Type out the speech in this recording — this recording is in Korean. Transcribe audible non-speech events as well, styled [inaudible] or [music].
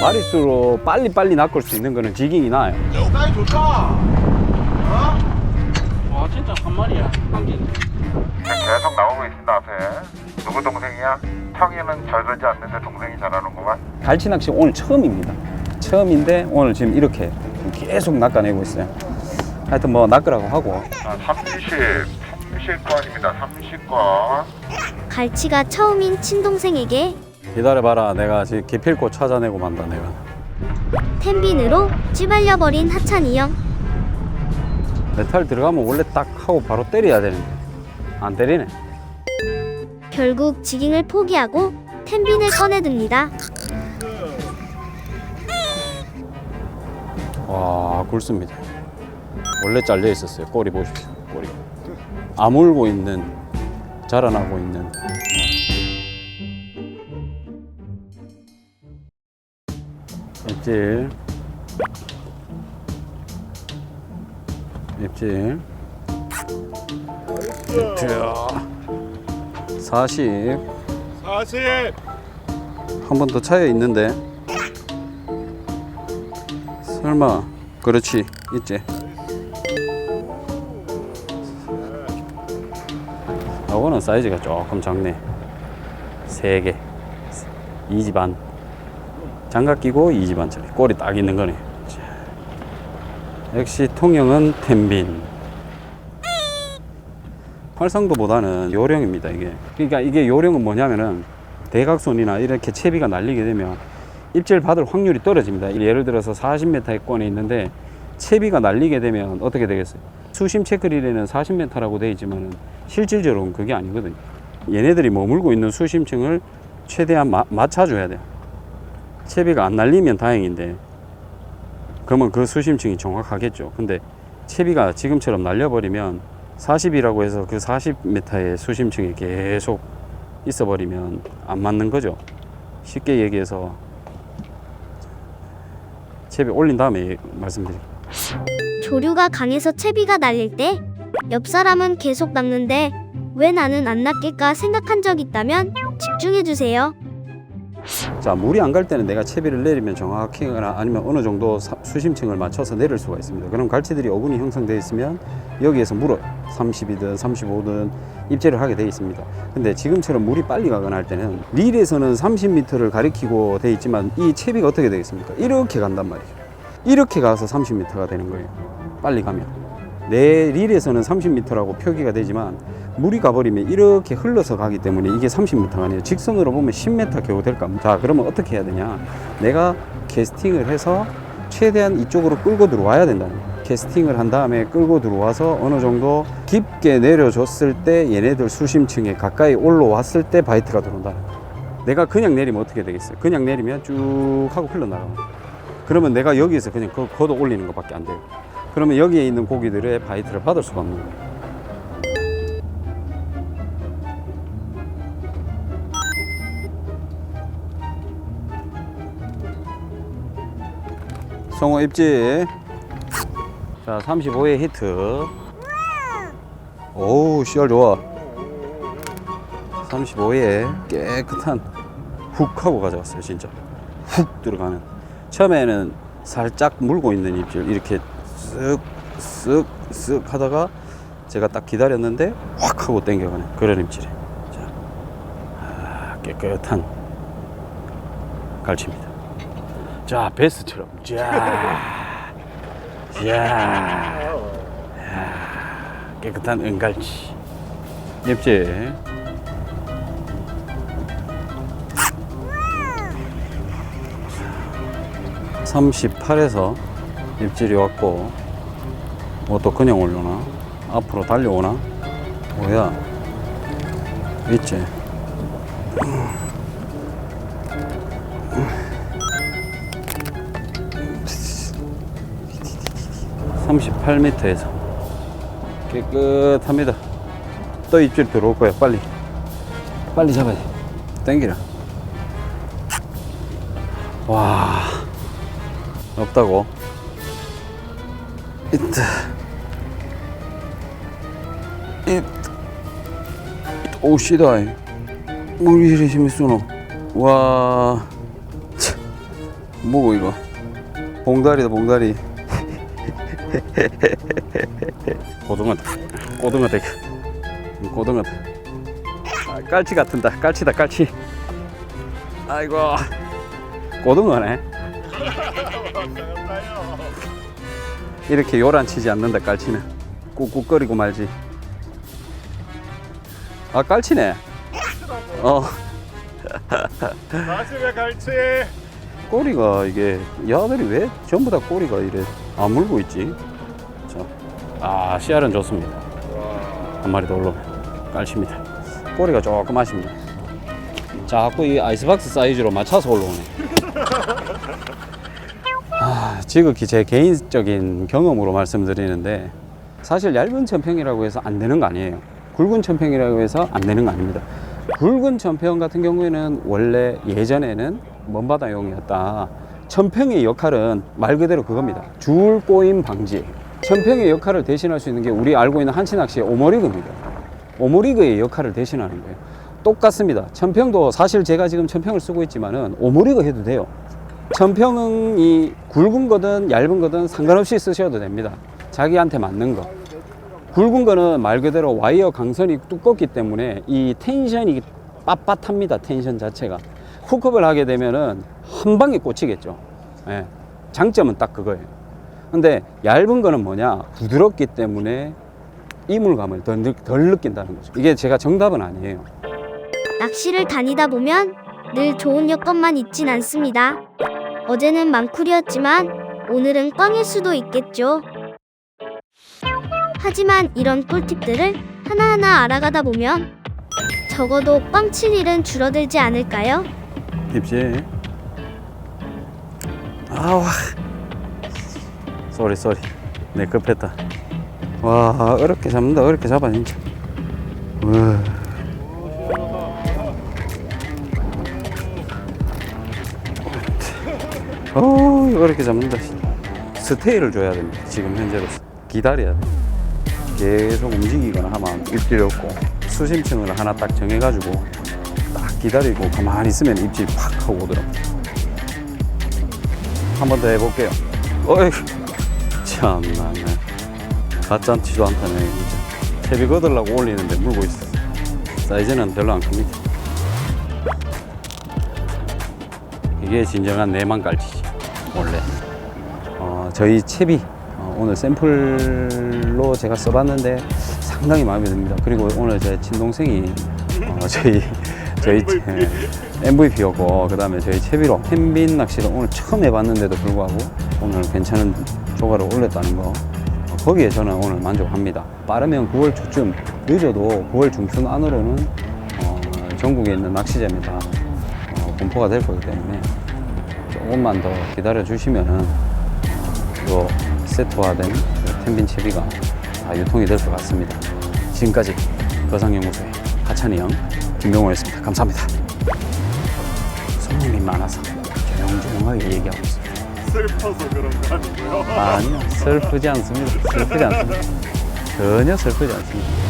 마리수로 빨리빨리 낚을 수 있는 거는 지깅이 나아요. 사이 좋다. 어? 와 진짜 한 마리야 한 개 계속 나오고 있습니다 앞에. 누구 동생이야? 형이는 잘 되지 않는데 동생이 잘하는구만. 갈치 낚시 오늘 처음입니다. 처음인데 오늘 지금 이렇게 계속 낚아내고 있어요. 하여튼 뭐 낚으라고 하고 아, 30, 30건입니다. 30건. 갈치가 처음인 친동생에게 기다려봐라. 내가 지금 기필코 찾아내고 만다 내가. 텐빈으로 찌발려버린 하찬이 형. 메탈 들어가면 원래 딱 하고 바로 때려야 되는데 안 때리네. 결국 지깅을 포기하고 텐빈을 꺼내듭니다. 와 굵습니다. 원래 잘려 있었어요. 꼬리 보십시오. 꼬리. 아물고 있는 자라나고 있는 입질. 입질. 입질 40 40. 한 번 더 차여 있는데. 설마. 그렇지. 있지. 이거는 사이즈가 조금 작네. 3개. 2지 반 장갑 끼고 2지 반짜리 꼬리 딱 있는 거네. 자. 역시 통영은 텐빈. 활성도보다는 요령입니다 이게. 그러니까 이게 요령은 뭐냐면은 대각선이나 이렇게 채비가 날리게 되면 입질 받을 확률이 떨어집니다. 예를 들어서 40m의 권에 있는데 채비가 날리게 되면 어떻게 되겠어요? 수심 체크릴에는 40m라고 되어 있지만 실질적으로는 그게 아니거든요. 얘네들이 머물고 있는 수심층을 최대한 마- 맞춰줘야 돼요 채비가 안 날리면 다행인데 그러면 그 수심층이 정확하겠죠 근데 채비가 지금처럼 날려버리면 40이라고 해서 그 40m의 수심층이 계속 있어버리면 안 맞는 거죠. 쉽게 얘기해서 채비 올린 다음에 말씀드릴게요. 조류가 강해서 채비가 날릴 때 옆 사람은 계속 낚는데 왜 나는 안 낚일까 생각한 적 있다면 집중해 주세요. 자 물이 안 갈 때는 내가 채비를 내리면 정확히거나 아니면 어느 정도 사- 수심층을 맞춰서 내릴 수가 있습니다. 그럼 갈치들이 어분이 형성되어 있으면 여기에서 물어요. 30이든 35든 입질을 하게 되어 있습니다. 근데 지금처럼 물이 빨리 가거나 할 때는 릴에서는 30m를 가리키고 되어 있지만 이 채비가 어떻게 되겠습니까? 이렇게 간단 말이죠. 이렇게 가서 30m가 되는 거예요. 빨리 가면. 내 릴에서는 30m라고 표기가 되지만 물이 가버리면 이렇게 흘러서 가기 때문에 이게 30m가 아니에요. 직선으로 보면 10m 겨우 될까? 자, 그러면 어떻게 해야 되냐? 내가 캐스팅을 해서 최대한 이쪽으로 끌고 들어와야 된다는 거예요. 캐스팅을 한 다음에 끌고 들어와서 어느 정도 깊게 내려줬을 때 얘네들 수심층에 가까이 올라왔을 때 바이트가 들어온다는 거예요. 내가 그냥 내리면 어떻게 되겠어요? 그냥 내리면 쭉 하고 흘러나가요. 그러면 내가 여기에서 그냥 거- 걷어 올리는 것밖에 안 돼요. 그러면 여기에 있는 고기들의 바이트를 받을 수가 없는 거예요. 성호 입지. 자, 35회 히트. 오우, 씨알 좋아. 35회 깨끗한 훅 하고 가져왔어요, 진짜. 훅 들어가는. 처음에는 살짝 물고 있는 입질 이렇게 쓱, 쓱, 쓱 하다가 제가 딱 기다렸는데 확 하고 그런 입질이. 자, 아, 깨끗한 갈치입니다. 자, 베스처럼. 자, 자, 깨끗한 은갈치. 입질. (38에서) 입질이 왔고 뭐 또 그냥 올려나 앞으로 달려오나 뭐야 있지 38m에서 깨끗합니다. 또 입질 들어올 거야. 빨리. 빨리 잡아야 돼. 땡기라. 와. 없다고. 오, 씨다. 물이 이리 심했어, 너. 와. 참. 뭐고 이거? 봉다리다 봉다리. 고등어다. 고등어다 이거. 고등어다. 아, 깔치 같은다. 깔치다 깔치. 아이고. 고등어네. [laughs] 이렇게 요란치지 않는다 깔치는. 꾹꾹거리고 말지. 아 깔치네. 어. 마시면 갈치. 꼬리가 이게 야들이 왜 전부 다 꼬리가 이래 안 물고 있지? 자, 아 씨알은 좋습니다. 한 마리 더 올라오면 깔칩니다. 꼬리가 조금 아쉽네. 자꾸 이 아이스박스 사이즈로 맞춰서 올라오네. 아, 지극히 제 개인적인 경험으로 말씀드리는데 사실 얇은 천평이라고 해서 안 되는 거 아니에요. 굵은 천평이라고 해서 안 되는 거 아닙니다. 굵은 천평 같은 경우에는 원래 예전에는 먼바다용이었다. 천평의 역할은 말 그대로 그겁니다. 줄 꼬임 방지. 천평의 역할을 대신할 수 있는 게 우리 알고 있는 한치낚시의 오머리그입니다. 오머리그의 역할을 대신하는 거예요. 똑같습니다. 천평도 사실 제가 지금 천평을 쓰고 있지만은 오머리그 해도 돼요. 천평이 굵은 거든 얇은 거든 상관없이 쓰셔도 됩니다. 자기한테 맞는 거. 굵은 거는 말 그대로 와이어 강선이 두껍기 때문에 이 텐션이 빳빳합니다. 텐션 자체가. 훅업을 하게 되면은 한 방에 꽂히겠죠. 예. 장점은 딱 그거예요. 근데 얇은 거는 뭐냐? 부드럽기 때문에 이물감을 덜, 느- 덜 느낀다는 거죠. 이게 제가 정답은 아니에요. 낚시를 다니다 보면 늘 좋은 여건만 있진 않습니다. 어제는 망쿨이었지만 오늘은 꽝일 수도 있겠죠. 하지만 이런 꿀팁들을 하나하나 알아가다 보면 적어도 꽝칠 일은 줄어들지 않을까요? 입지. 아와. 쏘리 쏘리. 내 급했다. 와 어렵게 잡는다. 어렵게 잡아 진짜. 와. 어 어렵게 잡는다. 스테이를 줘야 됩니다. 지금 현재로서 기다려야 돼. 계속 움직이거나 하면 입질이 없고 수심층을 하나 딱 정해가지고 딱 기다리고 가만히 있으면 입질 팍 하고 오더라고. 한 번 더 해볼게요. 어이, 참나, 네. 가짠치도 않다네, 진짜. 채비 거들라고 올리는데 물고 있어. 사이즈는 별로 안 큽니다. 이게 진정한 내만 깔치지, 원래. 어, 저희 채비, 어, 오늘 샘플로 제가 써봤는데 상당히 마음에 듭니다. 그리고 오늘 제 친동생이 어, [laughs] 저희 저희 MVP였고 그 다음에 저희 채비로 캔빈 낚시를 오늘 처음 해봤는데도 불구하고 오늘 괜찮은 조과를 올렸다는 거 어, 거기에 저는 오늘 만족합니다. 빠르면 9월 초쯤 늦어도 9월 중순 안으로는 어, 전국에 있는 낚시점에 다 어, 공포가 될 거기 때문에 조금만 더 기다려 주시면은 요 세트화된 그 텐빈 채비가 다 유통이 될 것 같습니다. 지금까지 거상연구소의 하찬이 형, 김병호였습니다. 감사합니다. 손님이 많아서 조용조용하게 얘기하고 있습니다. 슬퍼서 그런 거 아니고요. 아니요, 슬프지 않습니다. 슬프지 않습니다. 전혀 슬프지 않습니다.